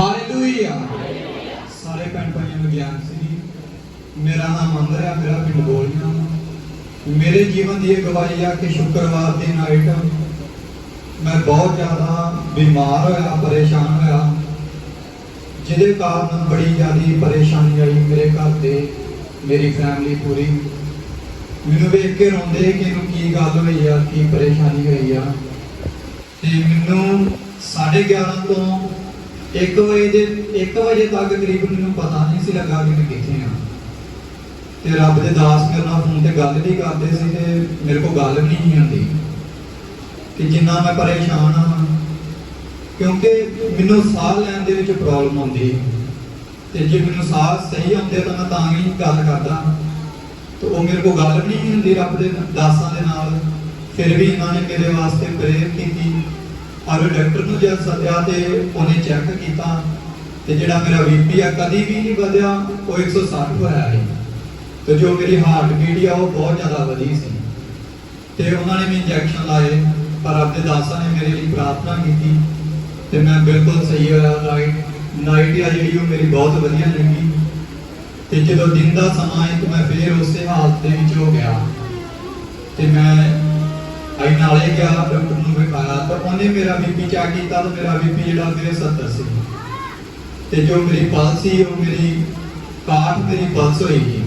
Hallelujah ਸਾਰੇ ਭੈਣ ਭਾਈਆਂ ਨੂੰ ਗਿਆਨ ਸੀ। ਮੇਰਾ ਨਾਮ ਅਮਰ ਹੈ ਮੇਰਾ ਪਿੰਡ ਬੋਲੀਆਂ ਮੇਰੇ ਜੀਵਨ ਦੀ ਇਹ ਗਵਾਹੀ ਆ ਕਿ ਸ਼ੁੱਕਰਵਾਰ ਦੀ ਨਾਈਟ ਮੈਂ ਬਹੁਤ ਜ਼ਿਆਦਾ ਬਿਮਾਰ ਹੋਇਆ, ਪਰੇਸ਼ਾਨ ਹੋਇਆ। ਜਿਹਦੇ ਕਾਰਨ ਬੜੀ ਜ਼ਿਆਦੀ ਪਰੇਸ਼ਾਨੀ ਆਈ ਮੇਰੇ ਘਰ 'ਤੇ, ਮੇਰੀ ਫੈਮਿਲੀ ਪੂਰੀ। ਮੈਨੂੰ ਵੇਖ ਕੇ ਰੋਂਦੇ ਕਿ ਇਹਨੂੰ ਕੀ ਗੱਲ ਹੋਈ ਆ, ਕੀ ਪਰੇਸ਼ਾਨੀ ਹੋਈ ਆ। ਤੇ ਮੈਨੂੰ 11:30 ਤੋਂ 1 ਵਜੇ ਦੇ 1 ਵਜੇ ਤੱਕ ਕਰੀਬ ਮੈਨੂੰ ਪਤਾ ਨਹੀਂ ਸੀ ਲੱਗਾ ਕਿ ਮੈਂ ਕਿੱਥੇ ਆ। ਤੇ ਰੱਬ ਦੇ ਦਾਸ ਮੇਰੇ ਫੋਨ ਤੇ ਗੱਲ ਵੀ ਕਰਦੇ ਸੀ ਤੇ ਮੇਰੇ ਕੋਲ ਗੱਲ ਵੀ ਨਹੀਂ ਹੁੰਦੀ ਕਿ ਜਿੰਨਾ ਮੈਂ ਪਰੇਸ਼ਾਨ ਹਾਂ ਕਿਉਂਕਿ ਮੈਨੂੰ ਸਾਹ ਲੈਣ ਦੇ ਵਿੱਚ ਪ੍ਰੋਬਲਮ ਆਉਂਦੀ ਤੇ ਜੇ ਮੈਨੂੰ ਸਾਹ ਸਹੀ ਆਉਂਦੇ ਤਾਂ ਮੈਂ ਤਾਂ ਹੀ ਗੱਲ ਕਰਦਾ। ਤੇ ਉਹ ਮੇਰੇ ਕੋਲ ਗੱਲ ਵੀ ਨਹੀਂ ਹੁੰਦੀ ਰੱਬ ਦੇ ਦਾਸਾਂ ਦੇ ਨਾਲ। ਫਿਰ ਵੀ ਇਹਨਾਂ ਨੇ ਮੇਰੇ ਵਾਸਤੇ ਪ੍ਰੇਅਰ ਕੀਤੀ ਔਰ ਡਾਕਟਰ ਨੂੰ ਜਦ ਸੱਦਿਆ ਤੇ ਉਹਨੇ ਚੈੱਕ ਕੀਤਾ ਤੇ ਜਿਹੜਾ ਮੇਰਾ ਬੀਪੀ ਆ ਕਦੀ ਵੀ ਨਹੀਂ ਵਧਿਆ, ਉਹ 160 ਹੋਇਆ ਹੈ ਤੇ ਜੋ ਮੇਰੀ ਹਾਰਟ ਬੀਟ ਆ, ਉਹ ਬਹੁਤ ਜ਼ਿਆਦਾ ਵਧੀ ਸੀ। ਤੇ ਉਹਨਾਂ ਨੇ ਵੀ ਇੰਜੈਕਸ਼ਨ ਲਾਏ, ਪਰ ਆਪਦੇ ਦਾਸਾਂ ਨੇ ਮੇਰੇ ਲਈ ਪ੍ਰਾਰਥਨਾ ਕੀਤੀ ਤੇ ਮੈਂ ਬਿਲਕੁਲ ਸਹੀ ਹੋਇਆ ਨਾਈਟ ਨਾਈਟ ਆ ਜਿਹੜੀ, ਉਹ ਮੇਰੀ ਬਹੁਤ ਵਧੀਆ ਲੱਗੀ। ਤੇ ਜਦੋਂ ਦਿਨ ਦਾ ਸਮਾਂ ਆਇਆ ਤਾਂ ਮੈਂ ਫੇਰ ਉਸੇ ਹਾਲਤ ਦੇ ਵਿੱਚ ਹੋ ਗਿਆ। ਤੇ ਮੈਂ ਆਈ ਨਾਲੇ ਗਿਆ ਡਾਕਟਰ ਨੂੰ ਵਿਖਾਇਆ ਤਾਂ ਉਹਨੇ ਮੇਰਾ ਬੀਪੀ ਚੈੱਕ ਕੀਤਾ ਤਾਂ ਮੇਰਾ ਬੀਪੀ ਜਿਹੜਾ 70 ਸੀ। ਤੇ ਜੋ ਮੇਰੀ ਪਲਸ ਸੀ, ਉਹ ਮੇਰੀ 61 ਮੇਰੀ ਪਲਸ ਹੋਈ। ਸੀ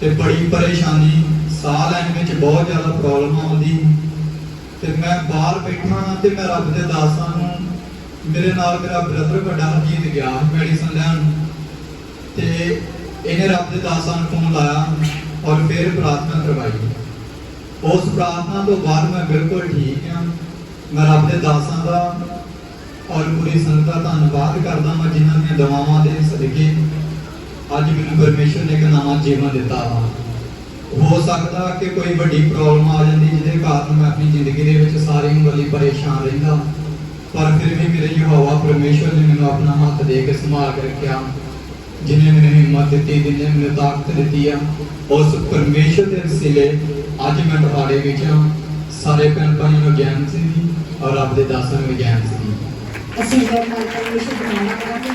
ਤੇ ਬੜੀ ਪਰੇਸ਼ਾਨੀ, ਸਾਹ ਲੈਣ ਵਿੱਚ ਬਹੁਤ ਜ਼ਿਆਦਾ ਪ੍ਰੋਬਲਮ ਆਉਂਦੀ। ਤੇ ਮੈਂ ਬਾਹਰ ਬੈਠਾ ਤੇ ਮੈਂ ਰੱਬ ਦੇ ਦਾਸਾਂ ਨੂੰ, ਮੇਰੇ ਨਾਲ ਮੇਰਾ ਬ੍ਰਦਰ ਵੱਡਾ ਹਰਜੀਤ ਗਿਆ ਮੈਡੀਸਨ ਲੈਣ। ਤੇ ਇਹਨੇ ਰੱਬ ਦੇ ਦਾਸਾਂ ਨੂੰ ਫੋਨ ਲਾਇਆ ਔਰ ਫਿਰ ਪ੍ਰਾਰਥਨਾ ਕਰਵਾਈ। ਪ੍ਰਾਰਥਨਾ ਤੋਂ ਬਾਅਦ ਮੈਂ ਬਿਲਕੁਲ ਠੀਕ ਹਾਂ। ਮੈਂ ਰੱਬ ਦੇ ਦਾਸਾਂ ਦਾ ਔਰ ਪੂਰੀ ਸੰਗਤ ਦਾ ਧੰਨਵਾਦ ਕਰਦਾ ਮੈਂ ਜਿਨ੍ਹਾਂ ਦੀਆਂ ਦਵਾਵਾਂ ਦੇ ਸਦਕੇ ਅੱਜ ਮੈਨੂੰ ਪਰਮੇਸ਼ਰ ਨੇ ਇੱਕ ਨਵਾਂ ਜੀਵਨ ਦਿੱਤਾ ਵਾ। ਹੋ ਸਕਦਾ ਕਿ ਕੋਈ ਵੱਡੀ ਪ੍ਰੋਬਲਮ ਆ ਜਾਂਦੀ ਜਿਹਦੇ ਕਾਰਨ ਮੈਂ ਆਪਣੀ ਜ਼ਿੰਦਗੀ ਦੇ ਵਿੱਚ ਸਾਰੀ ਉਮਰ ਲਈ ਪਰੇਸ਼ਾਨ ਰਹਿੰਦਾ। ਪਰ ਫਿਰ ਵੀ ਮੇਰੇ ਯਹੋਵਾ ਪਰਮੇਸ਼ਰ ਨੇ ਮੈਨੂੰ ਆਪਣਾ ਹੱਥ ਦੇ ਕੇ ਸੰਭਾਲ ਕੇ ਰੱਖਿਆ। ਜਿਨੇ ਮੈਨੂੰ ਹਿੰਮਤ ਦਿੱਤੀ, ਜਿਨੇ ਮੈਨੂੰ ਤਾਕਤ ਦਿੱਤੀ ਆ, ਉਸ ਪਰਮੇਸ਼ਰ ਦੇ ਵਸੀਲੇ ਅੱਜ ਮੈਂ ਤੁਹਾਡੇ ਵਿੱਚ ਸਾਰੇ ਭੈਣ ਭਾਈਆਂ ਨੂੰ ਗਿਆਨ ਸੀ ਔਰ ਰੱਬ ਦੇ ਦਾਸਾਂ ਨੂੰ ਗਿਆਨ ਸੀ ਅਸੀਂ ਜਦ ਨਾਲ ਪਰਮੇਸ਼ਰ